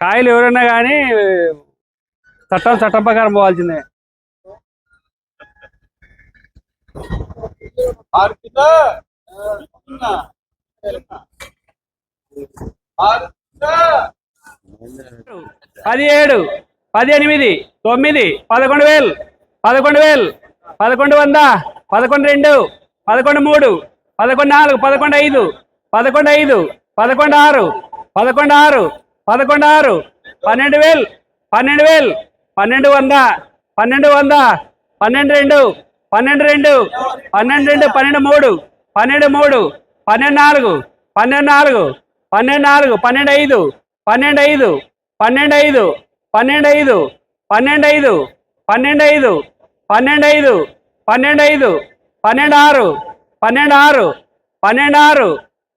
కాయలు ఎవరైనా కానీ చట్టం చట్టం ప్రకారం పోవాల్సిందే. పదిహేడు పది ఎనిమిది తొమ్మిది పదకొండు వేలు పదకొండు వేలు. పదకొండు వంద పదకొండు రెండు పదకొండు మూడు పదకొండు నాలుగు పదకొండు ఐదు పదకొండు ఐదు పదకొండు ఆరు పదకొండు ఆరు పదకొండు ఆరు పన్నెండు వేలు పన్నెండు వేలు పన్నెండు వంద పన్నెండు వంద పన్నెండు రెండు పన్నెండు రెండు పన్నెండు రెండు పన్నెండు మూడు పన్నెండు మూడు పన్నెండు నాలుగు పన్నెండు నాలుగు పన్నెండు నాలుగు పన్నెండు ఐదు పన్నెండు ఐదు పన్నెండు ఐదు పన్నెండు ఐదు పన్నెండు ఐదు పన్నెండు ఐదు పన్నెండు ఐదు పన్నెండు ఐదు పన్నెండు ఆరు పన్నెండు ఆరు పన్నెండు ఆరు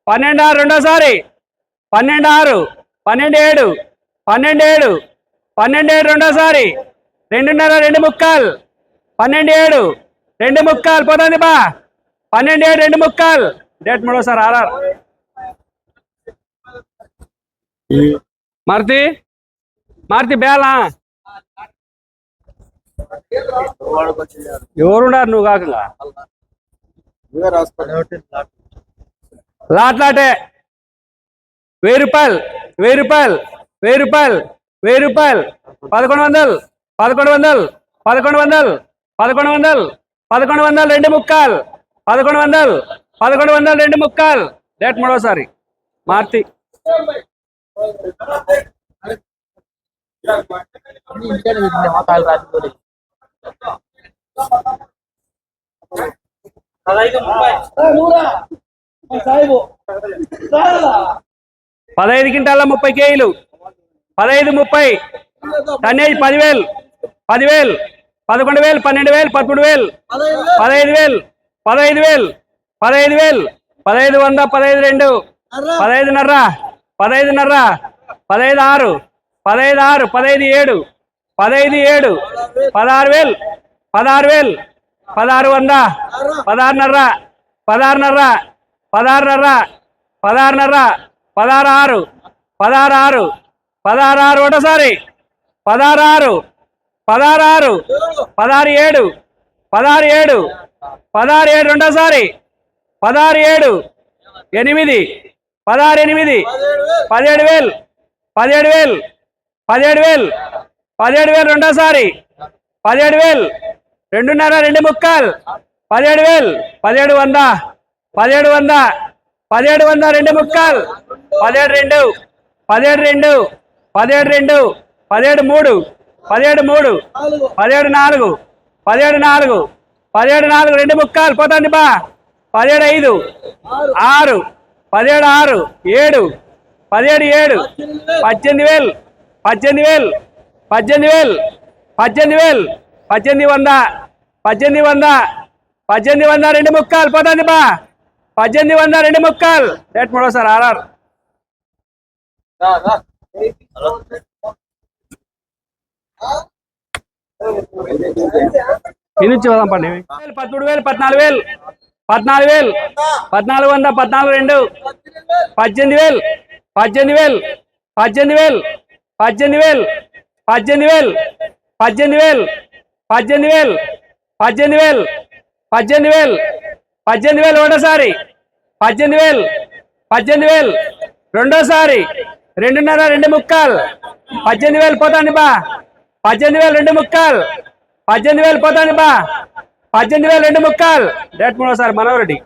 పన్నెండు ఆరు రెండోసారి పన్నెండు ఆరు పన్నెండు ఏడు పన్నెండు ఏడు పన్నెండు ఏడు రెండోసారి రెండున్నర రెండు ముక్కాలు పన్నెండు ఏడు రెండు ముక్కాలు పోతుంది బా పన్నెండు ఏడు రెండు ముక్కాలు డేట్ మూడోసారి ఆర్ఆర్ మారుతి మారుతి బేలా ఎవరున్నారు నువ్వు కాకుండా లాట్లాటే వెయ్యి రూపాయలు వెయ్యి రూపాయలు వెయ్యి రూపాయలు వెయ్యి రూపాయలు. పదకొండు వందలు పదకొండు వందలు పదకొండు వందలు పదకొండు వందలు పదకొండు వందలు రెండు ముక్కాలు పదకొండు వందలు పదకొండు వందలు రెండు ముక్కాలు. డేట్ మూడోసారి. మార్తి. పదహైదు క్వింటాల ముప్పై కేజీలు. పదహైదు ముప్పై. టన్నేజ్ పదివేలు. పదివేలు. పదకొండు వేలు పన్నెండు వేలు పదకొండు వేలు. పదహైదు వేలు. పదహైదు వేలు. పదహైదు వేలు. పదహైదు వంద పదహైదు రెండు. పదహైదున్నర పదహైదున్నర పదహైదు ఆరు. పదహైదు ఆరు పదహైదు ఏడు. పదహైదు ఏడు. పదహారు వేలు. పదహారు వేలు. పదహారు వంద. పదహారున్నర. పదహారున్నర. పదహారున్నర. పదహారున్నర. పదహారు ఆరు పదహారు ఆరు పదహారు ఆరు ఒకటోసారి. పదహారు ఆరు పదహారు ఆరు పదహారు ఏడు. పదహారు ఏడు. పదహారు ఏడు రెండోసారి. పదహారు ఏడు. ఎనిమిది. పదహారు ఎనిమిది. పదిహేడు వేలు. పదిహేడు వేలు. పదిహేడు వేలు. పదిహేడు వేలు రెండోసారి. పదిహేడు వేలు. రెండున్నర రెండు ముక్కలు. పదిహేడు వేలు. పదిహేడు వంద. పదిహేడు వంద. పదిహేడు వంద రెండు ముక్కలు. పదిహేడు రెండు. పదిహేడు రెండు. పదిహేడు రెండు. పదిహేడు మూడు. పదిహేడు మూడు. పదిహేడు నాలుగు. పదిహేడు నాలుగు. పదిహేడు నాలుగు రెండు ముక్కలు. పోతుంది బా. పదిహేడు ఐదు. ఆరు. పదిహేడు ఆరు. ఏడు. పదిహేడు ఏడు. పద్దెనిమిది వేలు. పద్దెనిమిది వేలు. పద్దెనిమిది వేలు. పద్దెనిమిది వేలు. పద్దెనిమిది వంద పద్దెనిమిది వంద పద్దెనిమిది వంద రెండు ముక్కలు పోతుంది బా. పద్దెనిమిది వంద రెండు ముక్కలు. రేట్ మూడోసారి ఆర్ఆర్. ఇది నుంచి వదాం పండి పదమూడు వేలు పద్నాలుగు వేలు పద్నాలుగు వేలు పద్నాలుగు వంద పద్నాలుగు రెండు పద్దెనిమిది వేలు పద్దెనిమిది వేలు పద్దెనిమిది వేలు పద్దెనిమిది వేలు పద్దెనిమిది వేలు పద్దెనిమిది వేలు పద్దెనిమిది వేలు పద్దెనిమిది వేలు పద్దెనిమిది వేలు పద్దెనిమిది వేలు ఒకటోసారి పద్దెనిమిది వేలు పద్దెనిమిది వేలు రెండోసారి రెండున్నర రెండు ముక్కాలు పద్దెనిమిది వేలు పోతాను బా పద్దెనిమిది వేలు రెండు ముక్కాలు పద్దెనిమిది వేలు పోతాను బా పద్దెనిమిది వేలు రెండు ముక్కాలు. డేట్ మూడోసారి మనోరెడ్డి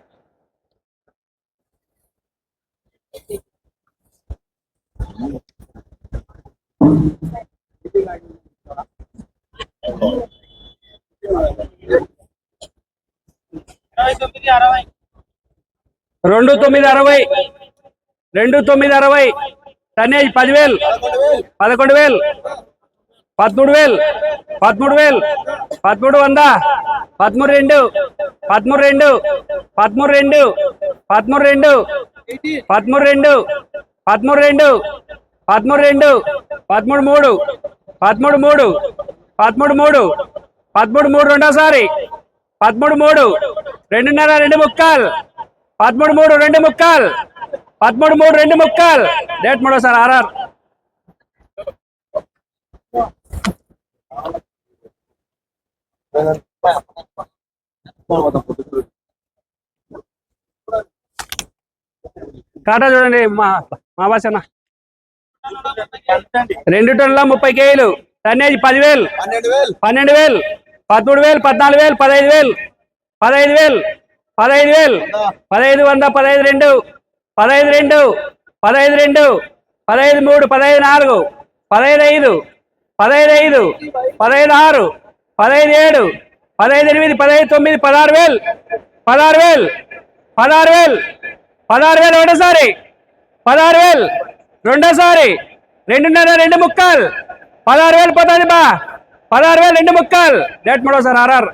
రెండు తొమ్మిది అరవై. రెండు తొమ్మిది అరవై. టన్నేజ్ పదివేలు. పదకొండు వేలు. పదమూడు వేలు. పదమూడు వేలు. పదమూడు వంద. పదమూడు రెండు. పదమూడు రెండు. పదమూడు రెండు. పదమూడు రెండు. పదమూడు రెండు. పదమూడు రెండు. పదమూడు రెండు. పదమూడు మూడు. పదమూడు మూడు. పదమూడు మూడు. పదమూడు మూడు రెండోసారి. పదమూడు మూడు. రెండున్నర రెండు ముక్కాల్. పదమూడు మూడు రెండు ముక్కాల్. పదమూడు మూడు రెండు ముక్కాల్. డేట్ మూడోసారి ఆర్ఆర్. కాటా చూడండి మా మా భాషన రెండు టన్నుల ముప్పై కేజీలు. టన్నేజ్ పదివేలు. పన్నెండు వేలు. పన్నెండు వేలు. పదమూడు వేలు పద్నాలుగు వేలు పదహైదు వేలు. పదహైదు వేలు పదహైదు వేలు. పదహైదు వంద పదహైదు రెండు. పదహైదు రెండు పదహైదు రెండు. పదహైదు మూడు పదహైదు నాలుగు. పదహైదు ఐదు పదహైదు ఐదు పదహైదు ఆరు పదహైదు ఏడు పదహైదు ఎనిమిది పదహైదు తొమ్మిది పదహారు వేలు. పదహారు వేలు పదహారు వేలు. పదహారు వేలు ఒకటోసారి. పదహారు వేలు రెండోసారి. రెండున్నర రెండు ముక్కలు. పదహారు వేలు పోతుంది బా. పదహారు వేలు రెండు ముక్కలు. డేట్ మూడోసారి ఆర్ఆర్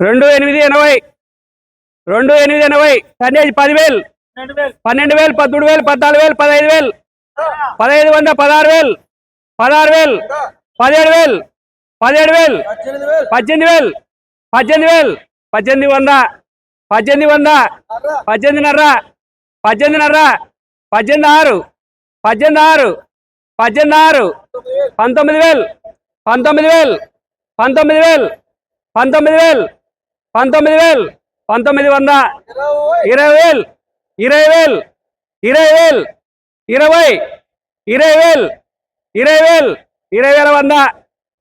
రెండు ఎనిమిది ఎనభై. రెండు ఎనిమిది ఎనభై. టన్నేజ్ పదివేలు. పన్నెండు వేలు పదమూడు వేలు పద్నాలుగు వేలు పదహైదు వేలు. పదహైదు వంద పదహారు వేలు. పదహారు వేలు. పదిహేడు వేలు. పదిహేడు వేలు. పద్దెనిమిది వేలు. పద్దెనిమిది వేలు. పద్దెనిమిది వంద. పద్దెనిమిది వంద పద్దెనిమిదిన్నర పద్దెనిమిదిన్నర పద్దెనిమిది ఆరు పద్దెనిమిది ఆరు పద్దెనిమిది ఆరు పంతొమ్మిది వేలు పంతొమ్మిది వేలు పంతొమ్మిది వేలు పంతొమ్మిది వేలు పంతొమ్మిది వేలు పంతొమ్మిది వంద ఇరవై ఇరవై వేలు ఇరవై వేలు ఇరవై వేలు ఇరవై ఇరవై వేలు ఇరవై వేలు ఇరవై వేల వంద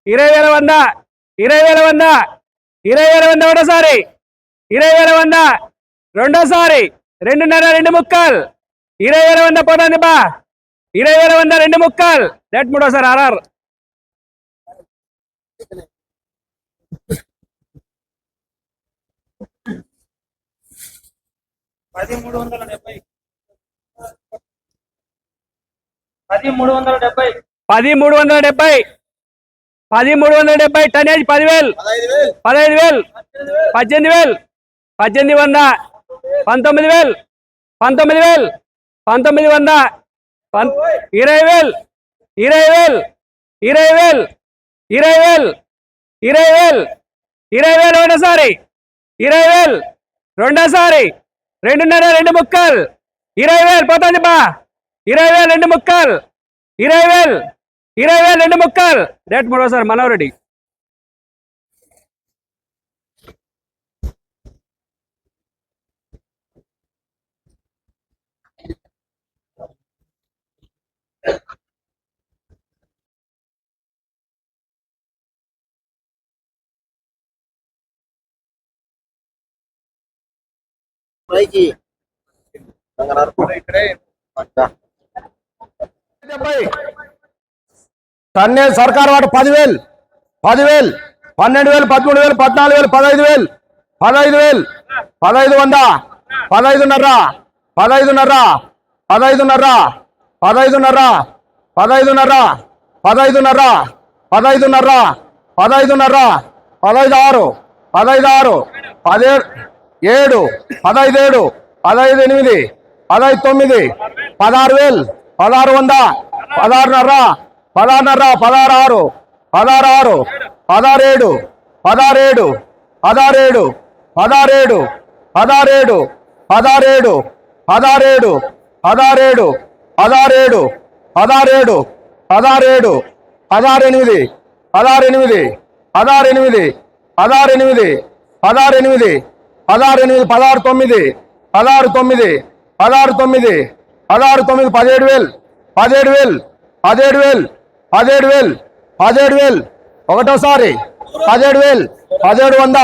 ఇరవై వేల వంద ఇరవై వేల వంద ఇరవై వేల వంద ఒకటోసారి. ఇరవై వేల వంద. రెండోసారి రెండున్నర రెండు ముక్కలు. ఇరవై వేల వంద పోతుంది బా. ఇరవై వేల వంద రెండు ముక్కలు. డెట్ మూడోసారి ఆర్ఆర్. పది మూడు వందల డెబ్బై పది మూడు వందల డెబ్బై పది మూడు వందల డెబ్బై మూడు వందల డెబ్బై టనేజ్ పదివేలు. పదహైదు వేలు. పదహైదు వేలు. పద్దెనిమిది వేలు. పద్దెనిమిది వంద పంతొమ్మిది వేలు పంతొమ్మిది వేలు పంతొమ్మిది వంద పం- ఇరవై వేలు ఇరవై వేలు ఇరవై వేలు ఇరవై వేలు ఇరవై వేలు ఇరవై వేలు ఒకటోసారి ఇరవై వేలు రెండోసారి రెండున్నర రెండు ముక్కలు ఇరవై వేలు పోతుంది బా ఇరవై వేలు రెండు ముక్కలు ఇరవై వేలు ఇరవై వేలు రెండు ముక్కలు రేట్ మూడోసారి మనోరెడ్డి పైకి డెబ్బై టన్నే సర్కార్ వాడు పదివేలు పదివేలు పన్నెండు వేలు పదమూడు వేలు పద్నాలుగు వేలు పదహైదు వేలు పదహైదు వేలు పదహైదు వంద పదహైదున్నర పదహైదున్నర పదహైదున్నర పదహైదున్నర పదహైదున్నర పదహైదున్నర పదహైదున్నర పదహైదున్నర పదహైదు ఆరు పదహైదు ఆరు పదిహేడు ఏడు పదహైదు ఏడు పదహైదు ఎనిమిది పదహైదు తొమ్మిది పదహారు వేలు పదహారు వంద పదహారున్నర పదహారున్నర పదహారు ఆరు పదహారు ఆరు పదహారేడు పదహారేడు పదహారేడు పదహారేడు పదహారేడు పదహారేడు పదహారేడు పదహారేడు పదహారేడు పదహారేడు పదహారేడు పదహారెనిమిది పదహారెనిమిది పదహారెనిమిది పదహారెనిమిది పదహారెనిమిది పదహారు ఎనిమిది పదహారు తొమ్మిది పదహారు తొమ్మిది పదహారు తొమ్మిది పదహారు తొమ్మిది పదిహేడు వేలు పదిహేడు వేలు పదిహేడు వేలు పదిహేడు వేలు పదిహేడు వేలు ఒకటోసారి పదిహేడు వేలు పదిహేడు వంద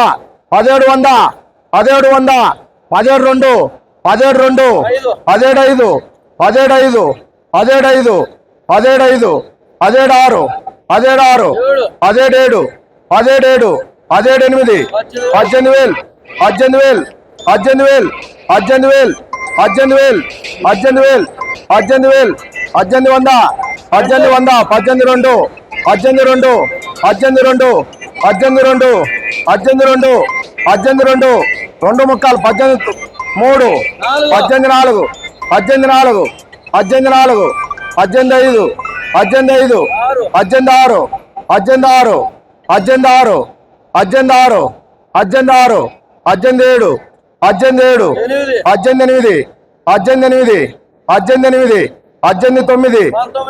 పదిహేడు వంద పదిహేడు వంద పదిహేడు రెండు పదిహేడు రెండు పదిహేడు ఐదు పదిహేడు ఐదు పదిహేడు ఐదు పదిహేడు ఐదు పదిహేడు ఆరు పదిహేడు ఆరు పదిహేడు ఏడు పదిహేడు ఏడు పదిహేడు ఎనిమిది పద్దెనిమిది వేలు పద్దెనిమిది వేలు పద్దెనిమిది వేలు పద్దెనిమిది వేలు పద్దెనిమిది వేలు పద్దెనిమిది వేలు పద్దెనిమిది వేలు పద్దెనిమిది వంద పద్దెనిమిది వంద పద్దెనిమిది రెండు పద్దెనిమిది రెండు పద్దెనిమిది రెండు పద్దెనిమిది రెండు పద్దెనిమిది రెండు పద్దెనిమిది రెండు రెండు ముక్కలు పద్దెనిమిది మూడు పద్దెనిమిది నాలుగు పద్దెనిమిది నాలుగు పద్దెనిమిది నాలుగు పద్దెనిమిది ఐదు పద్దెనిమిది ఐదు పద్దెనిమిది ఆరు పద్దెనిమిది ఆరు పద్దెనిమిది ఆరు పద్దెనిమిది ఆరు పద్దెనిమిది ఆరు పద్దెనిమిది ఏడు పద్దెనిమిది ఏడు పద్దెనిమిది ఎనిమిది పద్దెనిమిది ఎనిమిది పద్దెనిమిది ఎనిమిది పద్దెనిమిది తొమ్మిది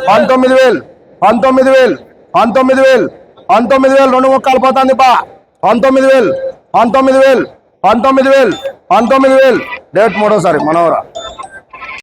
పంతొమ్మిది వేలు పంతొమ్మిది వేలు పంతొమ్మిది వేలు పంతొమ్మిది వేలు రెండు ముక్కలు పోతుంది పా. పంతొమ్మిది వేలు పంతొమ్మిది వేలు పంతొమ్మిది వేలు పంతొమ్మిది వేలు. డేట్ మూడోసారి మనోరా